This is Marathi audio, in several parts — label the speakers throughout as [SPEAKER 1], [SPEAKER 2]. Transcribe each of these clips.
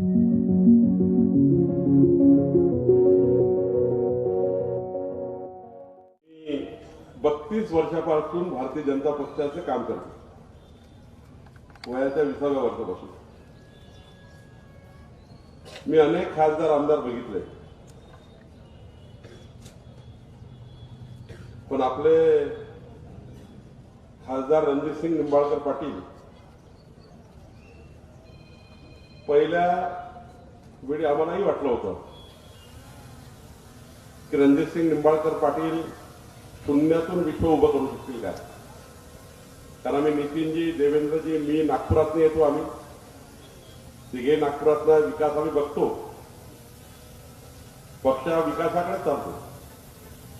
[SPEAKER 1] मी बत्तीस वर्षापासून भारतीय जनता पक्षाचे काम करतो. वयाच्या विसाव्या वर्षापासून. मी अनेक खासदार आमदार बघितले. पण आपले खासदार रणजित सिंग निंबाळकर पाटील पहिल्या वेळी आम्हालाही वाटलं होतं की रणजितसिंग निंबाळकर पाटील शून्यातून विश्व उभं करू शकतील का कारण आम्ही नितीनजी देवेंद्रजी मी नागपुरात येतो आम्ही. तिघे नागपुरातला विकास आम्ही बघतो. पक्ष विकासाकडे चालतो.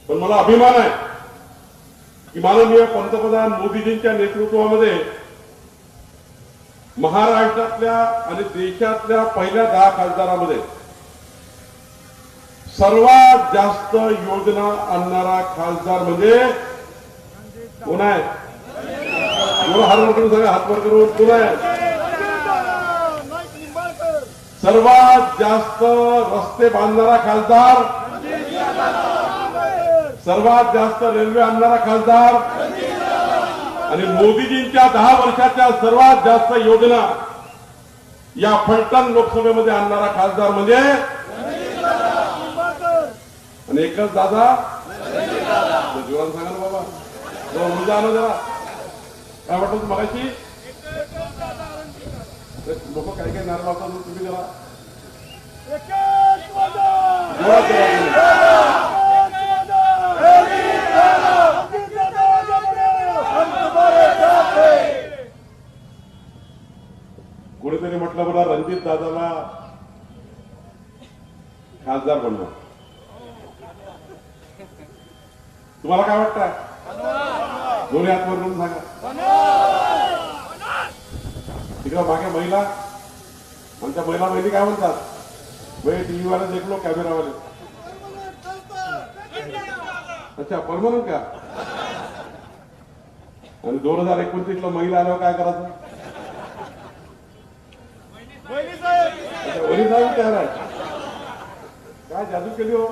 [SPEAKER 1] पण मला अभिमान आहे की माननीय पंतप्रधान मोदीजींच्या नेतृत्वामध्ये महाराष्ट्रातल्या आणि देशातल्या पहिल्या दहा खासदारामध्ये सर्वात जास्त योजना आणणारा खासदार म्हणजे कोण आहे? कोण हात करून करून कोण आहे? सर्वात जास्त रस्ते बांधणारा खासदार? सर्वात जास्त रेल्वे आणणारा खासदार? आणि मोदीजींच्या दहा वर्षाच्या सर्वात जास्त योजना या फलटण लोकसभेमध्ये आणणारा खासदार म्हणजे आणि एकच दादा जीवन सांगा ना बाबा. जरा ऊर्जा आणा जरा. काय वाटत मगाशी? लोक काय काय नारळ तुम्ही जरा. कोणीतरी म्हटलं मला रणजित दादाला खासदार बनवा. तुम्हाला काय वाटतं दोन्ही हात वर करून सांगा. तिकडं मागे महिला आमच्या महिला बहिणी काय म्हणतात? भाई टीव्ही वाले देखलो कॅमेरा वाले अच्छा परमनंट का? आणि दोन हजार एकोणतीस ला महिला आल्यावर काय करायचं? ओरिजिनल वहिनी साहेब तयार आहे काय जादू केली हो?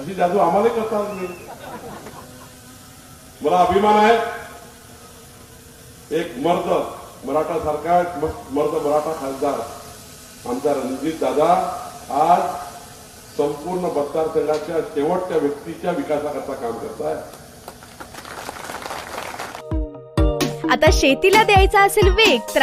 [SPEAKER 1] अशी जादू आम्हाला करता तुम्ही मला अभिमान आहे. एक मर्द मराठा सारखा मर्द मराठा खासदार. आमचा रणजित दादा आज संपूर्ण मतदार संघाच्या शेवटच्या व्यक्तीच्या विकासाकरता काम करताय.
[SPEAKER 2] आता शेतीला द्यायचा असेल वेग तर